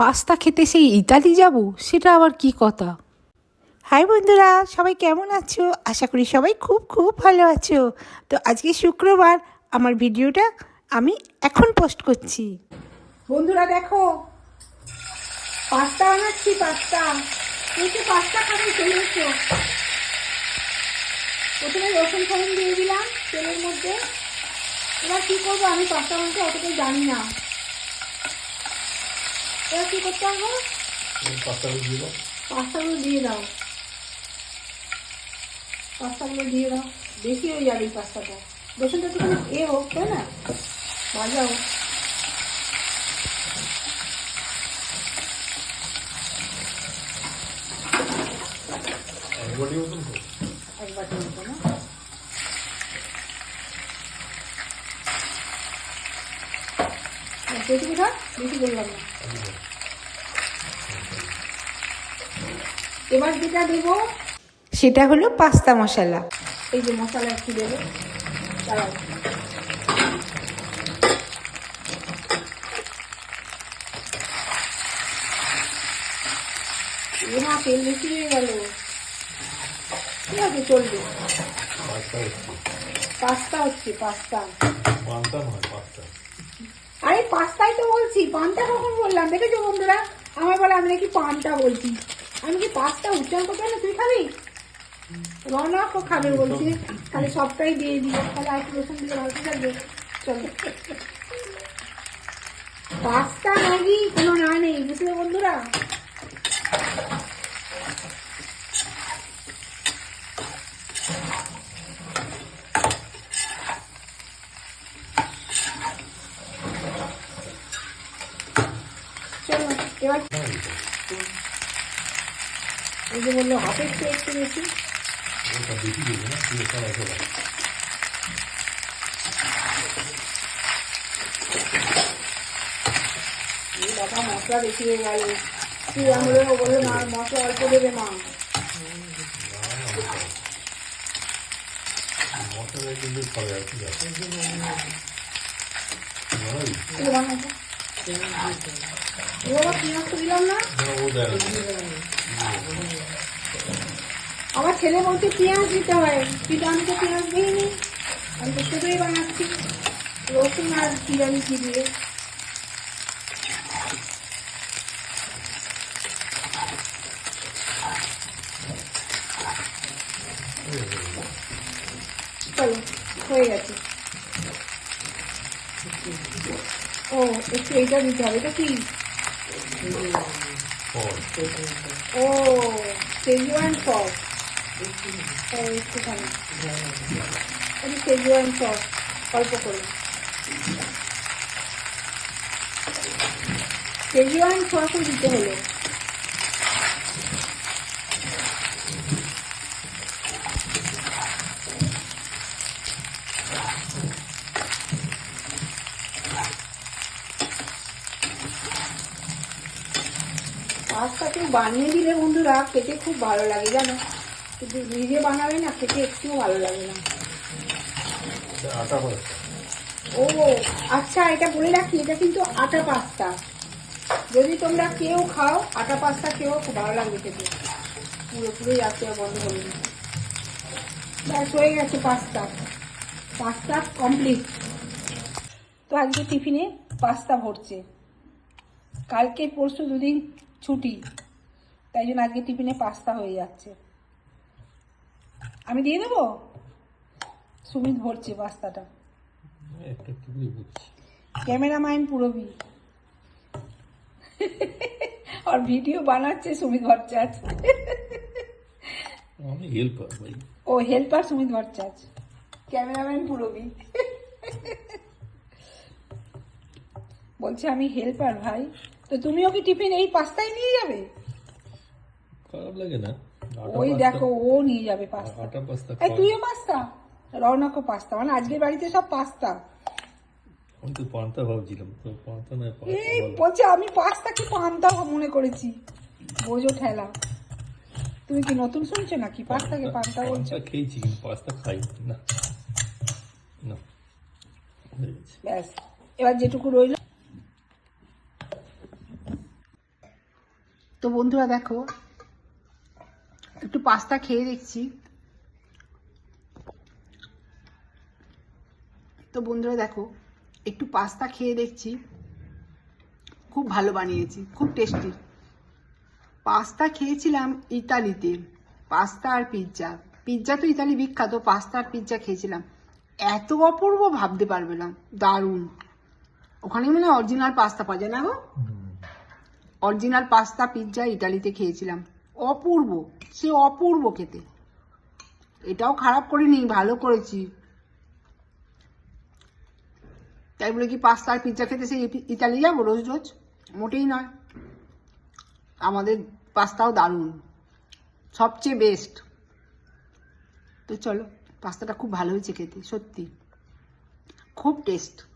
Pasta খেতে সেই Italy যাব? সেটা আবার কি কথা? হাই বন্ধুরা, সবাই কেমন আছো? আশা করি সবাই খুব খুব ভালো আছো। তো আজকে শুক্রবার, আমার ভিডিওটা আমি এখন পোস্ট করছি। বন্ধুরা দেখো, পাস্তা বানাচ্ছি পাস্তা। এই তো পাস্তা খাবে, চলে এসো। প্রথমে রসুন ফোড়ন দিয়ে দিলাম, তেলের মধ্যে। এবার কী করব আমি? পাস্তা বানাতে অতটাই জানি না। এবার কী করতে হবে পাস্তাগুলো দিয়ে দাও পাস্তাগুলো দিয়ে দাও পাস্তাগুলো দিয়ে দাও বেশি হয়ে যাবে এই পাস্তাটা রসুনটা তো এ হোক তাই না ভাজা হোক বেশি করলাম না। এবার যেটা দেবো সেটা হলো পাস্তা মশলা। এই যে মশলা একটু দেবো। দাঁড়াও। এ মা তেল বেশি হয়ে গেল। ঠিক আছে চলবে? পাস্তা হচ্ছে। Pasta pasta. নয় পাস্তা। আরে পাস্তাই তো বলছি পান্তা কখন বললাম? দেখেছ বন্ধুরা? আমার বলে, আমি নাকি পান্তা বলছি। আমি কি পাস্তা উচ্চারণ করতে না? তুই খাবি? রনকও খাবে বলছি। তাহলে সবটাই দিয়ে দিই। তাহলে আর রসুন দিলে ভালো থাকবে। চলো। পাস্তা ম্যাগি কোনো না নেই, বুঝলে বন্ধুরা চলো এবার এই যে বলল একটু বেশি। বাবা মশলা বেশি হয়ে গেল। তুই আমাদের বলল মা মশলা অল্প দেবে মা। মশলা কিন্তু খাবে আর কি আছে আমার ছেলে বলতে পেঁয়াজ দিতে হয়। কিন্তু আমি তো পেঁয়াজ দিইনি। আমি তো শুধুই বানাচ্ছি। রসুন আর কি দিয়ে। হয়ে গেছে। ও একটু এইটা দিতে হবে এটা কি ফল ও সেজওয়ান সস ও একটুখানি এই সেজওয়ান সস অল্প করে সেজওয়ান সসও দিতে হলো পাস্তা কেউ বানিয়ে দিলে বন্ধুরা খেতে খুব ভালো লাগে জানো? কিন্তু নিজে বানাবে না খেতে একটুও ভালো লাগে না। ও আচ্ছা এটা বলে রাখি এটা কিন্তু আটা পাস্তা। যদি তোমরা কেউ খাও আটা পাস্তা খেয়েও খুব ভালো লাগবে খেতে। পুরোপুরি আসতে বন্ধ করে দিই। ব্যাস হয়ে গেছে পাস্তা। পাস্তা কমপ্লিট তো আজকে টিফিনে পাস্তা ভরছে। কালকে পরশু দুদিন ছুটি। তাই জন্য আজকে টিফিনে পাস্তা হয়ে যাচ্ছে। আমি দিয়ে দেবো? সুমিত ভরছে পাস্তাটা। ক্যামেরাম্যান পুরবি আর ভিডিও বানাচ্ছে সুমিত ভট্টাচ আমি হেল্প ভাই। ও হেল্পার সুমিত ভট্টাচ ক্যামেরাম্যান পুরবি বলছে আমি হেল্পার ভাই। তো তুমিও কি টিফিন এই পাস্তাই নিয়ে যাবে? খারাপ লাগে না। ওই দেখো ও নিয়ে যাবে পাস্তা। আটা পাস্তা এই তুইও পাস্তা? রওনাকও পাস্তা। মানে আজকের বাড়িতে সব পাস্তা। আমি তো পান্তা ভাবছিলাম তো পান্তা নয় পাস্তা এই বলছে আমি পাস্তাকে পান্তা মনে করেছি। বোঝো ঠেলা। তুমি কি নতুন শুনছো নাকি? পাস্তাকে পান্তা বলছো? খেয়েছি কিন্তু পাস্তা খাই না। না। ব্যাস। এবার যেটুকু রইল। তো বন্ধুরা দেখো একটু পাস্তা খেয়ে দেখছি। তো বন্ধুরা দেখো একটু পাস্তা খেয়ে দেখছি। খুব ভালো বানিয়েছি খুব টেস্টি পাস্তা খেয়েছিলাম ইতালিতে পাস্তা আর পিৎজা পিৎজা তো ইতালি বিখ্যাত পাস্তা আর পিৎজা খেয়েছিলাম। এত অপূর্ব ভাবতে পারবে না দারুণ। ওখানে মানে অরিজিনাল পাস্তা পাওয়া যায় না গো? অরিজিনাল পাস্তা পিৎজা ইটালিতে খেয়েছিলাম। অপূর্ব, সে অপূর্ব খেতে। এটাও খারাপ করিনি, ভালো করেছি। তাই বলে কি পাস্তা আর পিৎজা খেতে সেই ইতালি যাব রোজ রোজ? মোটেই নয়। আমাদের পাস্তাও দারুণ। সবচেয়ে বেস্ট তো চলো, পাস্তাটা খুব ভালো হয়েছে খেতে, সত্যি। খুব টেস্ট